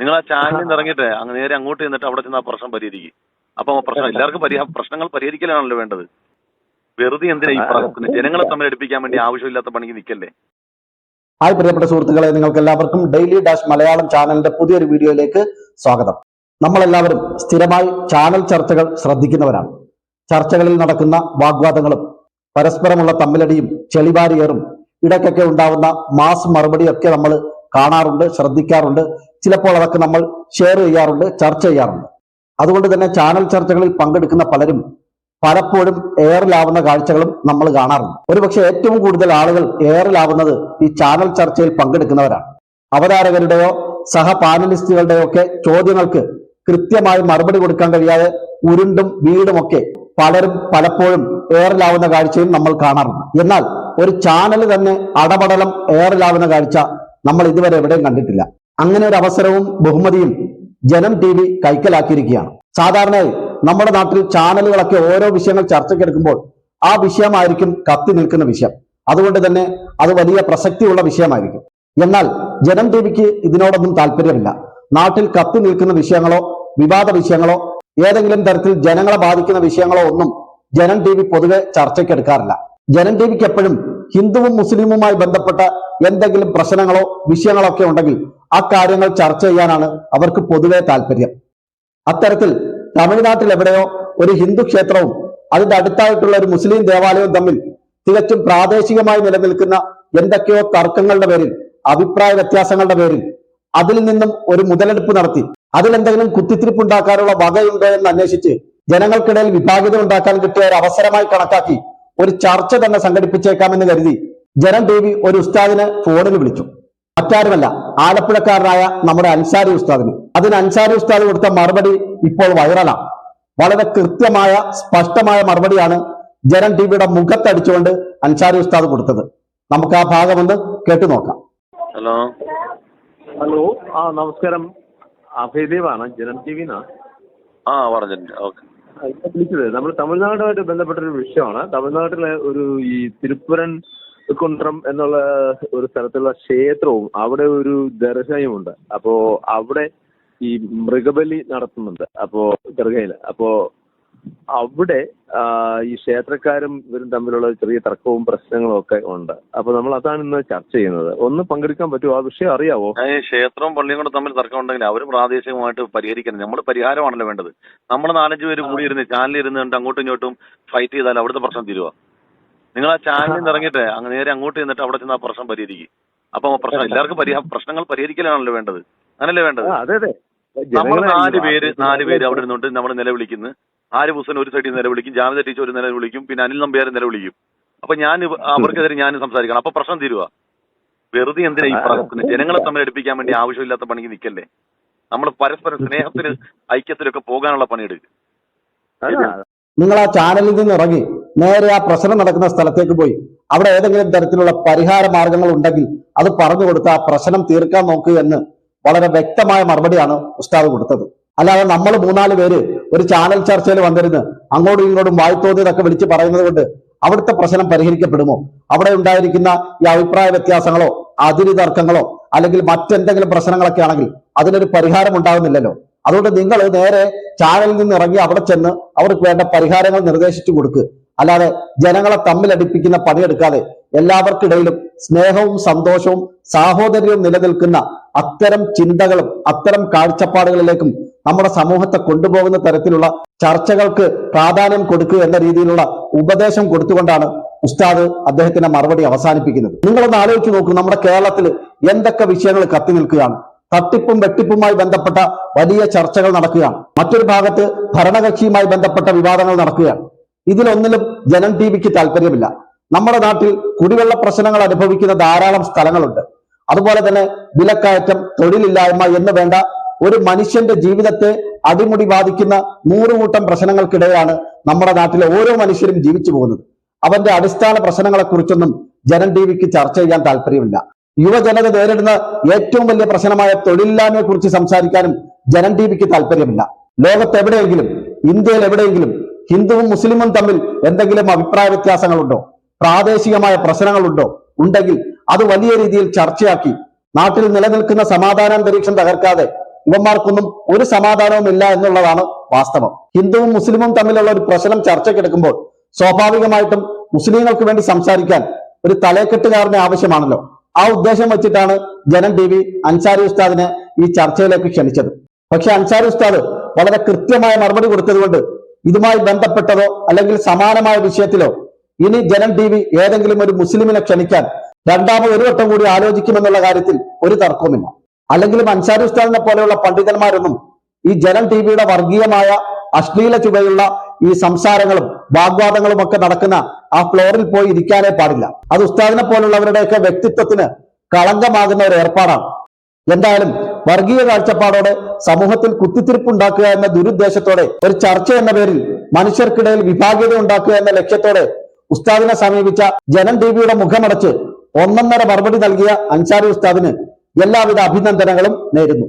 നിങ്ങൾ ആ ചാനലിൽ നിന്ന് ഇറങ്ങിയിട്ട് അങ്ങ് നേരെ അങ്ങോട്ട് ചെന്നിട്ട് അവിടെ ചെന്ന് ആ പ്രശ്നം പരിഹരിക്കും. അപ്പൊ ആ പ്രശ്നം എല്ലാവർക്കും പരിഹാ പ്രശ്നങ്ങൾ പരിഹരിക്കലാണല്ലോ വേണ്ടത്. വെറുതെ എന്തിനാ ഈ പ്രശ്നത്തിന് ജനങ്ങളെ തമ്മിൽ അടുപ്പിക്കാൻ വേണ്ടി ആവശ്യമില്ലാത്ത പണിക്ക് നിൽക്കല്ലേ? ഹായ് പ്രിയപ്പെട്ട സുഹൃത്തുക്കളെ നിങ്ങൾക്ക് എല്ലാവർക്കും ഡെയിലി ഡാഷ് മലയാളം ചാനലിന്റെ പുതിയൊരു വീഡിയോയിലേക്ക് സ്വാഗതം. നമ്മളെല്ലാവരും സ്ഥിരമായി ചാനൽ ചർച്ചകൾ ശ്രദ്ധിക്കുന്നവരാണ്. ചർച്ചകളിൽ നടക്കുന്ന വാഗ്വാദങ്ങളും പരസ്പരമുള്ള തമ്മിലടിയും ചെളിവാരിയറും ഇടയ്ക്കൊക്കെ ഉണ്ടാവുന്ന മാസ് മറുപടിയൊക്കെ നമ്മൾ കാണാറുണ്ട് ശ്രദ്ധിക്കാറുണ്ട്. ചിലപ്പോൾ അതൊക്കെ നമ്മൾ ഷെയർ ചെയ്യാറുണ്ട് ചർച്ച ചെയ്യാറുണ്ട്. അതുകൊണ്ട് തന്നെ ചാനൽ ചർച്ചകളിൽ പങ്കെടുക്കുന്ന പലരും പലപ്പോഴും എയറിലാവുന്ന കാഴ്ചകളും നമ്മൾ കാണാറുണ്ട്. ഒരുപക്ഷെ ഏറ്റവും കൂടുതൽ ആളുകൾ എയറിലാവുന്നത് ഈ ചാനൽ ചർച്ചയിൽ പങ്കെടുക്കുന്നവരാണ്. അവതാരകരുടെയോ സഹ പാനലിസ്റ്റുകളുടെയോ ഒക്കെ ചോദ്യങ്ങൾക്ക് കൃത്യമായി മറുപടി കൊടുക്കാൻ കഴിയാതെ ഉരുണ്ടും വീടുമൊക്കെ പലരും പലപ്പോഴും എയറിലാവുന്ന കാഴ്ചയും നമ്മൾ കാണാറുണ്ട്. എന്നാൽ ഒരു ചാനൽ തന്നെ അടപടലം എയറിലാവുന്ന കാഴ്ച നമ്മൾ ഇതുവരെ എവിടെയും കണ്ടിട്ടില്ല. അങ്ങനെ ഒരു അവസരവും ബഹുമതിയും ജനം ടി വി കൈക്കലാക്കിയിരിക്കുകയാണ്. സാധാരണയായി നമ്മുടെ നാട്ടിൽ ചാനലുകളൊക്കെ ഓരോ വിഷയങ്ങൾ ചർച്ചയ്ക്കെടുക്കുമ്പോൾ ആ വിഷയമായിരിക്കും കത്തി നിൽക്കുന്ന വിഷയം. അതുകൊണ്ട് തന്നെ അത് വലിയ പ്രസക്തിയുള്ള വിഷയമായിരിക്കും. എന്നാൽ ജനം ടി വിക്ക് ഇതിനോടൊന്നും താല്പര്യമില്ല. നാട്ടിൽ കത്തി നിൽക്കുന്ന വിഷയങ്ങളോ വിവാദ വിഷയങ്ങളോ ഏതെങ്കിലും തരത്തിൽ ജനങ്ങളെ ബാധിക്കുന്ന വിഷയങ്ങളോ ഒന്നും ജനം ടി വി പൊതുവെ ചർച്ചയ്ക്കെടുക്കാറില്ല. ജനം ടി വിക്ക് എപ്പോഴും ഹിന്ദുവും മുസ്ലിമുമായി ബന്ധപ്പെട്ട എന്തെങ്കിലും പ്രശ്നങ്ങളോ വിഷയങ്ങളോ ഒക്കെ ഉണ്ടെങ്കിൽ ആ കാര്യങ്ങൾ ചർച്ച ചെയ്യാനാണ് അവർക്ക് പൊതുവെ താല്പര്യം. അത്തരത്തിൽ തമിഴ്നാട്ടിൽ എവിടെയോ ഒരു ഹിന്ദു ക്ഷേത്രവും അതിന്റെ അടുത്തായിട്ടുള്ള ഒരു മുസ്ലിം ദേവാലയവും തമ്മിൽ തികച്ചും പ്രാദേശികമായി നിലനിൽക്കുന്ന എന്തൊക്കെയോ തർക്കങ്ങളുടെ പേരിൽ അഭിപ്രായ വ്യത്യാസങ്ങളുടെ പേരിൽ അതിൽ നിന്നും ഒരു മുതലെടുപ്പ് നടത്തി. അതിലെന്തെങ്കിലും കുത്തിത്തിരിപ്പുണ്ടാക്കാനുള്ള വകയുണ്ടോ എന്ന് അന്വേഷിച്ച് ജനങ്ങൾക്കിടയിൽ വിഭാഗിത ഉണ്ടാക്കാൻ കിട്ടിയ ഒരു അവസരമായി കണക്കാക്കി ഒരു ചർച്ച തന്നെ സംഘടിപ്പിച്ചേക്കാമെന്ന് കരുതി ജനം ടി ഒരു ഉസ്താദിനെ ഫോണിൽ വിളിച്ചു. മറ്റാരുമല്ല ആലപ്പുഴക്കാരനായ നമ്മുടെ അൻസാരി ഉസ്താദിന്. അതിന് അൻസാരി ഉസ്താദ് കൊടുത്ത മറുപടി ഇപ്പോൾ വൈറലാണ് വളരെ കൃത്യമായ സ്പഷ്ടമായ മറുപടിയാണ് ജനം ടി വിയുടെ മുഖത്തടിച്ചുകൊണ്ട് അൻസാരി ഉസ്താദ് കൊടുത്തത്. നമുക്ക് ആ ഭാഗം ഒന്ന് കേട്ടു നോക്കാം. ഹലോ. ഹലോ. ആ നമസ്കാരം. അഭയദേവാണ് ജനം ടി വിന്നാ ആ പറഞ്ഞിട്ടുണ്ട്. ഓക്കെ. വിളിച്ചത് നമ്മൾ തമിഴ്നാടുമായിട്ട് ബന്ധപ്പെട്ടൊരു വിഷയമാണ്. തമിഴ്നാട്ടിലെ ഒരു ഈ തിരുപ്പുരൻ കുണ്ട്രം എന്നുള്ള ഒരു സ്ഥലത്തുള്ള ക്ഷേത്രവും അവിടെ ഒരു ദർശനമുണ്ട് അപ്പോ അവിടെ ഈ മൃഗബലി നടത്തുന്നുണ്ട്. അപ്പോ ദർഗയിൽ അപ്പോ അവിടെ ഈ ക്ഷേത്രക്കാരും ഇവരും തമ്മിലുള്ള ചെറിയ തർക്കവും പ്രശ്നങ്ങളും ഒക്കെ ഉണ്ട്. അപ്പൊ നമ്മൾ അതാണ് ഇന്ന് ചർച്ച ചെയ്യുന്നത്. ഒന്ന് പങ്കെടുക്കാൻ പറ്റുമോ? ആ വിഷയം അറിയാവോ? ക്ഷേത്രവും പള്ളിയും കൂടെ തമ്മിൽ തർക്കം ഉണ്ടെങ്കിൽ അവർ പ്രാദേശികമായിട്ട് പരിഹരിക്കണം. നമ്മൾ പരിഹാരമാണല്ലോ വേണ്ടത്. നമ്മൾ നാലഞ്ച് പേര് കൂടി ഇരുന്ന് കണ്ട് അങ്ങോട്ടും ഇങ്ങോട്ടും ഫൈറ്റ് ചെയ്താൽ അവിടുത്തെ പ്രശ്നം തീരുവാ? നിങ്ങൾ ആ ചാനലിൽ നിന്ന് ഇറങ്ങിയിട്ട് അങ്ങ് നേരെ അങ്ങോട്ട് ചെന്നിട്ട് അവിടെ ചെന്ന് ആ പ്രശ്നം പരിഹരിക്കും. അപ്പൊ ആ പ്രശ്നം എല്ലാവർക്കും പരിഹാ പ്രശ്നങ്ങൾ പരിഹരിക്കലാണല്ലോ വേണ്ടത്. അങ്ങനല്ലേ വേണ്ടത്? ആ, അതെ അതെ. നമ്മൾ നാല് പേര് നാല് പേര് അവിടെ നിന്നുകൊണ്ട് നമ്മൾ നിലവിളിക്കുന്നു. ആര് ഹുസൈൻ ഒരു സൈഡിൽ നിലവിളിക്കും ജാമിദ ടീച്ചർ ഒരു നിലവിളിക്കും പിന്നെ അനിൽ നമ്പ്യാർ നിലവിളിക്കും. അപ്പൊ ഞാൻ അവർക്കെതിരെ ഞാൻ സംസാരിക്കണം. അപ്പൊ പ്രശ്നം തീരുക വെറുതെ എന്തിനാ ഈ പ്രശ്നത്തിന് ജനങ്ങളെ തമ്മിൽ എടുപ്പിക്കാൻ വേണ്ടി ആവശ്യമില്ലാത്ത പണിക്ക് നിൽക്കല്ലേ നമ്മൾ പരസ്പരം സ്നേഹത്തിന് ഐക്യത്തിലൊക്കെ പോകാനുള്ള പണിയെടുക്കും. നിങ്ങൾ ആ ചാനലിൽ നിന്ന് ഇറങ്ങി. നേരെ ആ പ്രശ്നം നടക്കുന്ന സ്ഥലത്തേക്ക് പോയി. അവിടെ ഏതെങ്കിലും തരത്തിലുള്ള പരിഹാര മാർഗങ്ങൾ ഉണ്ടെങ്കിൽ അത് പറഞ്ഞു കൊടുത്ത് ആ പ്രശ്നം തീർക്കാൻ നോക്കുക എന്ന് വളരെ വ്യക്തമായ മറുപടിയാണ് ഉസ്താദ് കൊടുത്തത്. അല്ലാതെ നമ്മൾ മൂന്നാൽ പേര് ഒരു ചാനൽ ചർച്ചയിൽ വന്നിരുന്ന് അങ്ങോട്ടും ഇങ്ങോട്ടും വായ്ത്തോന്നിയതൊക്കെ വിളിച്ച് പറയുന്നത് കൊണ്ട് അവിടുത്തെ പ്രശ്നം പരിഹരിക്കപ്പെടുമോ? അവിടെ ഉണ്ടായിരിക്കുന്ന ഈ അഭിപ്രായ വ്യത്യാസങ്ങളോ അതിരി തർക്കങ്ങളോ അല്ലെങ്കിൽ മറ്റെന്തെങ്കിലും പ്രശ്നങ്ങളൊക്കെ ആണെങ്കിൽ അതിനൊരു പരിഹാരം ഉണ്ടാകുന്നില്ലല്ലോ അതുകൊണ്ട് നിങ്ങൾ നേരെ ചാനലിൽ നിന്ന് ഇറങ്ങി അവിടെ ചെന്ന് അവർക്ക് വേണ്ട പരിഹാരങ്ങൾ നിർദ്ദേശിച്ചു കൊടുക്കുക അല്ലാതെ ജനങ്ങളെ തമ്മിലടിപ്പിക്കുന്ന പണിയെടുക്കാതെ എല്ലാവർക്കിടയിലും സ്നേഹവും സന്തോഷവും സാഹോദര്യവും നിലനിൽക്കുന്ന അത്തരം ചിന്തകളും അത്തരം കാഴ്ചപ്പാടുകളിലേക്കും നമ്മുടെ സമൂഹത്തെ കൊണ്ടുപോകുന്ന തരത്തിലുള്ള ചർച്ചകൾക്ക് പ്രാധാന്യം കൊടുക്കുക എന്ന രീതിയിലുള്ള ഉപദേശം കൊടുത്തുകൊണ്ടാണ് ഉസ്താദ് അദ്ദേഹത്തിന്റെ മറുപടി അവസാനിപ്പിക്കുന്നത്. നിങ്ങളൊന്ന് ആലോചിച്ച് നോക്കൂ നമ്മുടെ കേരളത്തിൽ എന്തൊക്കെ വിഷയങ്ങൾ കത്തി നിൽക്കുകയാണ്. തട്ടിപ്പും വെട്ടിപ്പുമായി ബന്ധപ്പെട്ട വലിയ ചർച്ചകൾ നടക്കുകയാണ്. മറ്റൊരു ഭാഗത്ത് ഭരണകക്ഷിയുമായി ബന്ധപ്പെട്ട വിവാദങ്ങൾ നടക്കുകയാണ്. ഇതിലൊന്നിലും ജനം ടി വിക്ക് താല്പര്യമില്ല. നമ്മുടെ നാട്ടിൽ കുടിവെള്ള പ്രശ്നങ്ങൾ അനുഭവിക്കുന്ന ധാരാളം സ്ഥലങ്ങളുണ്ട്. അതുപോലെ തന്നെ വിലക്കയറ്റം തൊഴിലില്ലായ്മ എന്ന് വേണ്ട ഒരു മനുഷ്യന്റെ ജീവിതത്തെ അടിമുടി ബാധിക്കുന്ന നൂറുകൂട്ടം പ്രശ്നങ്ങൾക്കിടെയാണ് നമ്മുടെ നാട്ടിലെ ഓരോ മനുഷ്യരും ജീവിച്ചു പോകുന്നത്. അവന്റെ അടിസ്ഥാന പ്രശ്നങ്ങളെക്കുറിച്ചൊന്നും ജനം ടി വിക്ക് ചർച്ച ചെയ്യാൻ താല്പര്യമില്ല. യുവജനത നേരിടുന്ന ഏറ്റവും വലിയ പ്രശ്നമായ തൊഴിലില്ലായ്മയെക്കുറിച്ച് സംസാരിക്കാനും ജനം ടി വിക്ക് താല്പര്യമില്ല. ലോകത്ത് എവിടെയെങ്കിലും ഇന്ത്യയിൽ എവിടെയെങ്കിലും ഹിന്ദുവും മുസ്ലിമും തമ്മിൽ എന്തെങ്കിലും അഭിപ്രായ വ്യത്യാസങ്ങളുണ്ടോ? പ്രാദേശികമായ പ്രശ്നങ്ങളുണ്ടോ? ഉണ്ടെങ്കിൽ അത് വലിയ രീതിയിൽ ചർച്ചയാക്കി നാട്ടിൽ നിലനിൽക്കുന്ന സമാധാനാന്തരീക്ഷം തകർക്കാതെ ഇവന്മാർക്കൊന്നും ഒരു സമാധാനവും ഇല്ല എന്നുള്ളതാണ് വാസ്തവം. ഹിന്ദുവും മുസ്ലിമും തമ്മിലുള്ള ഒരു പ്രശ്നം ചർച്ചയ്ക്കെടുക്കുമ്പോൾ സ്വാഭാവികമായിട്ടും മുസ്ലിങ്ങൾക്ക് വേണ്ടി സംസാരിക്കാൻ ഒരു തലക്കെട്ടുകാരനെ ആവശ്യമാണല്ലോ. ആ ഉദ്ദേശം വെച്ചിട്ടാണ് ജനം ടി വി അൻസാരി ഉസ്താദിനെ ഈ ചർച്ചയിലേക്ക് ക്ഷണിച്ചത്. പക്ഷെ അൻസാരി ഉസ്താദ് വളരെ കൃത്യമായ മറുപടി കൊടുത്തതുകൊണ്ട് ഇതുമായി ബന്ധപ്പെട്ടതോ അല്ലെങ്കിൽ സമാനമായ വിഷയത്തിലോ ഇനി ജനം ടി വി ഏതെങ്കിലും ഒരു മുസ്ലിമിനെ ക്ഷണിക്കാൻ രണ്ടാമത് ഒരു വട്ടം കൂടി ആലോചിക്കുമെന്നുള്ള കാര്യത്തിൽ ഒരു തർക്കവുമില്ല. അല്ലെങ്കിൽ അൻസാരി ഉസ്താദിനെ പോലെയുള്ള പണ്ഡിതന്മാരൊന്നും ഈ ജനം ടി വിയുടെ വർഗീയമായ അശ്ലീല ചുവയുള്ള ഈ സംസാരങ്ങളും വാഗ്വാദങ്ങളും ഒക്കെ നടക്കുന്ന ആ ഫ്ലോറിൽ പോയി ഇരിക്കാനേ പാടില്ല. അത് ഉസ്താദിനെ പോലുള്ളവരുടെയൊക്കെ വ്യക്തിത്വത്തിന് കളങ്കമാകുന്ന ഒരു ഏർപ്പാടാണ്. എന്തായാലും വർഗീയ കാഴ്ചപ്പാടോടെ സമൂഹത്തിൽ കുത്തിത്തിരിപ്പുണ്ടാക്കുക എന്ന ദുരുദ്ദേശത്തോടെ ഒരു ചർച്ച എന്ന പേരിൽ മനുഷ്യർക്കിടയിൽ വിഭാഗീയത ഉണ്ടാക്കുക എന്ന ലക്ഷ്യത്തോടെ ഉസ്താദിനെ സമീപിച്ച ജനം ദേവിയുടെ മുഖമടച്ച് ഒന്നൊന്നര മറുപടി നൽകിയ അൻസാരി ഉസ്താദിന് എല്ലാവിധ അഭിനന്ദനങ്ങളും നേരുന്നു.